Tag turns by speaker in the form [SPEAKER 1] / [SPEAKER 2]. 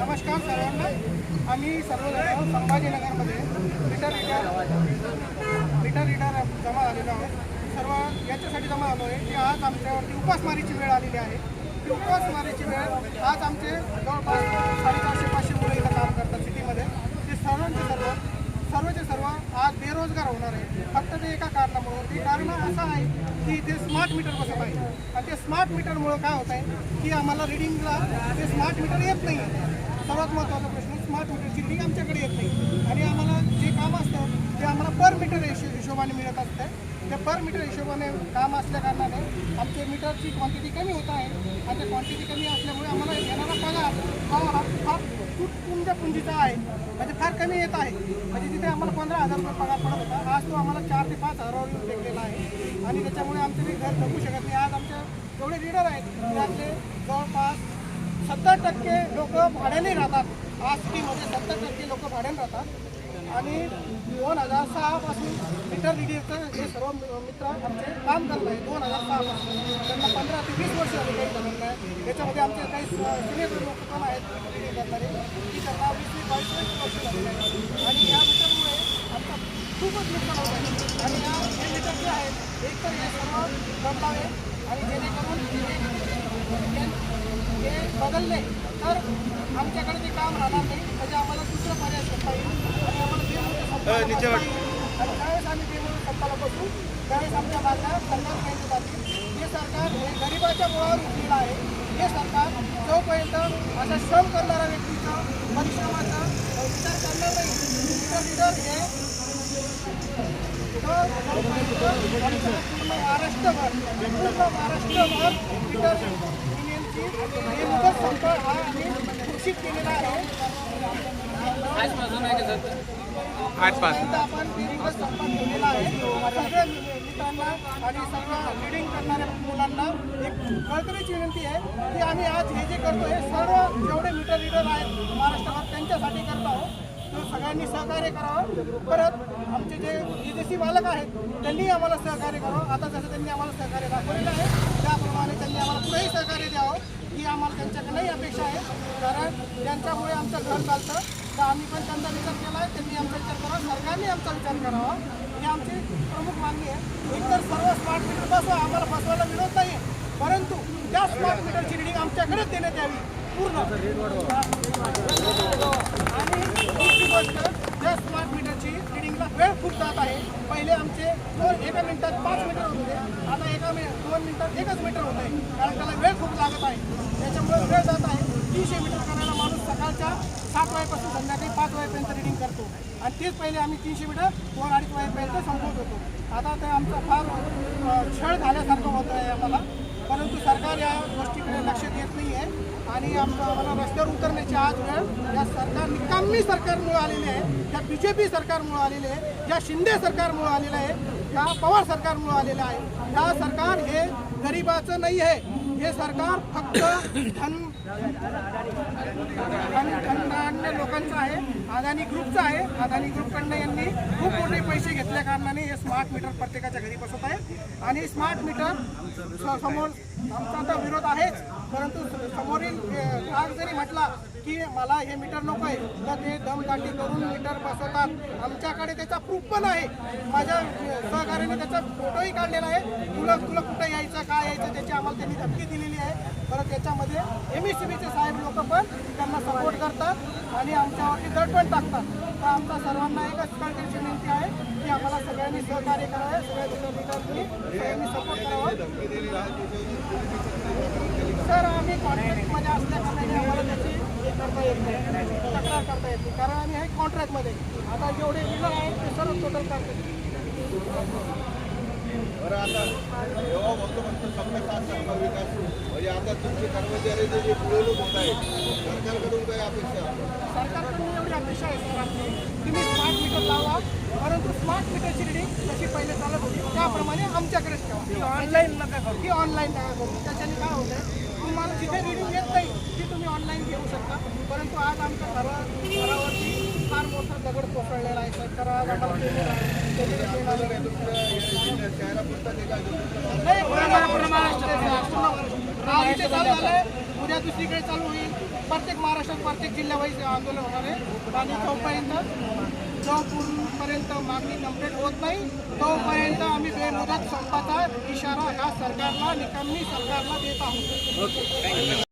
[SPEAKER 1] नमस्कार सर्वांना आम्ही सर्वजण संभाजीनगरमध्ये. मीटर रिडर मीटर रिडर जमा झालेलो आहोत. सर्व याच्यासाठी जमा आलो आहे की आज आमच्यावरती उपासमारीची वेळ आलेली आहे. ती उपासमारीची वेळ आज आमचे जवळपास साडेचारशे पाचशे मुलं इथं काम करतात सिटीमध्ये. ते सर्वांचे सर्व सर्वचे सर्व आज बेरोजगार होणार आहे फक्त ते एका कारणामुळं. ते कारण असं आहे की ते स्मार्ट मीटर बसत आहे. आणि ते स्मार्ट मीटरमुळं काय होत आहे की आम्हाला रिडिंगला ते स्मार्ट मीटर येत नाही. सर्वात महत्त्वाचा प्रश्न स्मार्ट मीटरची रिडिंग आमच्याकडे येत नाही. आणि आम्हाला जे काम असतं ते आम्हाला पर मीटर हिशोबाने मिळत असतं. ते पर मीटर हिशोबाने काम असल्या कारणाने आमच्या मीटरची क्वांटिटी कमी होत आहे. आणि त्या क्वांटिटी कमी असल्यामुळे आम्हाला येणारा पगार हा हा फार तुटपुंजा पुंजीचा आहे. म्हणजे फार कमी येत आहे. म्हणजे तिथे आम्हाला पंधरा हजार रुपये पगार पडत होता. आज तो आम्हाला चार ते पाच हजारावर येऊन टेकलेला आहे. आणि त्याच्यामुळे आमचे मी घर जगू शकत नाही. आज आमच्या जेवढे लीडर आहेत त्यातले जवळपास सत्तर टक्के लोक भाड्याने राहतात. आज सिटीमध्ये सत्तर टक्के लोक भाड्याने राहतात. आणि दोन हजार सहापासून मीटर रिडिंगचं हे सर्व मित्र आमचे काम करत आहे दोन हजार सहापासून. त्यांना पंधरा ते वीस वर्ष झाली काही आहे याच्यामध्ये आमचे काही सिनियर लोक पण आहेत मीटर रिडिंग करणारे. की त्यांना वीस ते बावीस वर्ष झालेले आहेत. आणि या मीटरमुळे आमचा खूपच नुकसान होत आहे. आणि या हे मीटर जे आहेत एक तर हे सर्व बदलावे आणि जेणेकरून हे बदलले तर आमच्याकडे ते काम राहणार नाही. म्हणजे आम्हाला दुसरं पर्याय करता येईल. आणि ज्यावेळेस आम्ही बेमुदत संपाला बसू त्यावेळेस आमच्या मागण्या संघर्ष केले जातील हे सरकार हे गरिबाच्या मुळावर उठलेलं आहे. हे सरकार जोपर्यंत असा श्रम करणाऱ्या व्यक्तीचा परिश्रमाचा विचार करणार नाही तर हे पूर्ण महाराष्ट्रभर पूर्ण महाराष्ट्रभर हे मुदत संप हा आम्ही घोषित केलेला आहे. आजपासून आपण दिवस ठेवलेला आहे. सगळ्या मित्रांना आणि सर्व रिडिंग करणाऱ्या मुलांना एक कळकरीची विनंती आहे की आम्ही आज हे जे करतो हे सर्व जेवढे मीटर रिडर आहेत महाराष्ट्रात त्यांच्यासाठी करत आहोत. सगळ्यांनी सहकार्य करावं. परत आमचे जे विदेशी मालक आहेत त्यांनी आम्हाला सहकार्य करावं. आता जसं त्यांनी आम्हाला सहकार्य दाखवलेलं आहे त्याप्रमाणे त्यांनी आम्हाला पुढेही सहकार्य द्यावं. ही आम्हाला त्यांच्याकडनंही अपेक्षा आहे. कारण त्यांच्यामुळे आमचं घर चालतं तर आम्ही पण त्यांचा विचार केला आहे त्यांनी आमचा विचार करावा सरकारने आमचा विचार करावा. ही आमची प्रमुख मागणी आहे. एकतर सर्व स्मार्ट मीटर बसवा आम्हाला बसवायला विरोध नाही आहे. परंतु त्या स्मार्ट मीटरची रिडिंग आमच्याकडेच देण्यात यावी पूर्ण. आणि दुसरी गोष्ट त्या स्मार्ट मीटरची रिडिंगला वेळ खूप जात आहे पहिले आमचे दोन एका मिनिटात पाच मीटर होत होते. आता एका मिनिट दोन मिनिटात एकच मीटर होत आहे. कारण त्याला वेळ खूप लागत आहे. त्याच्यामुळे वेळ जात आहे तीनशे मीटर करायला माणूस सकाळच्या सात वाजेपासून संध्याकाळी पाच वाजेपर्यंत रिडिंग करतो. आणि तेच पहिले आम्ही तीनशे मीटर दोन अडीच वाजेपर्यंत संपवत होतो. आता ते आमचा फार छळ झाल्यासारखं होतं आहे आम्हाला. परंतु सरकार या गोष्टीकडे लक्ष देत नाही आहे आणि आमचं आम्हाला रस्त्यावर उतरण्याची आज वेळ या सरकार निकामी सरकारमुळे आलेली आहे. या बी जे पी सरकारमुळे आलेले आहे. ज्या शिंदे सरकारमुळे आलेलं आहे. त्या पवार सरकारमुळे आलेलं आहे. या सरकार हे गरिबाचं नाही आहे. हे सरकार फक्त धन धन- धनधान्य लोकांचं आहे अदानी ग्रुपचं आहे. अदानी ग्रुपकडनं यांनी खूप मोठे पैसे घेतल्या कारणाने हे स्मार्ट मीटर प्रत्येकाच्या घरी बसत आहे. आणि स्मार्ट मीटर समोर आमचा तर विरोध आहेच. परंतु समोरील ग्राहक जरी म्हटला की मला हे मीटर नको आहे तर ते दमदाटी करून मीटर बसवतात. आमच्याकडे त्याचा प्रूफ पण आहे. माझ्या सहकार्याने त्याचा फोटोही काढलेला आहे. तुला तुला कुठं यायचं काय यायचं त्याची आम्हाला त्यांनी धमकी दिलेली आहे. परत त्याच्यामध्ये एम एस सी बीचे साहेब लोक पण त्यांना सपोर्ट करतात आणि आमच्यावरती दडपण टाकतात. तर आमचा सर्वांना एकच कळकळीची विनंती आहे की आम्हाला सगळ्यांनी सहकार्य करावं सगळ्या लिडरनी सगळ्यांनी सपोर्ट करावा. सर आम्ही कॉन्ट्रॅक्टमध्ये असल्या कारणाने आम्हाला त्याची हे करता येत नाही. तक्रार करता येत नाही. कारण आम्ही आहे कॉन्ट्रॅक्टमध्ये आता जेवढे लिडर आहेत ते सर्व टोटल करतात.
[SPEAKER 2] म्हणजे आता तुमचे कर्मचारी जे जे पिळवणूक होत आहे सरकारकडून काही अपेक्षा?
[SPEAKER 1] सरकारकडून एवढी अपेक्षा आहे सर आमची तुम्ही स्मार्ट मीटर लावा परंतु स्मार्ट मीटरची रिडिंग जशी त्याप्रमाणे आमच्याकडेच ठेवा. ऑनलाईन नका करू. ती ऑनलाईन नका करू. त्याच्याने काय होतं तुम्हाला जिथे रिडिंग येत नाही ती तुम्ही ऑनलाईन घेऊ शकता. परंतु आज आमच्या घरा घरावरती फार मोठा दगड कोसळलेला आहे. सर तर आज पेमेंट आहे उद्या दुसरीकडे चालू होईल. प्रत्येक महाराष्ट्रात प्रत्येक जिल्ह्यावाईज आंदोलन होणार आहे. आणि तोपर्यंत जोपर्यंत मागणी कंप्लीट होत नाही तोपर्यंत आम्ही बेमुदत संपाचा इशारा या सरकारला निकामी सरकारला देत आहोत.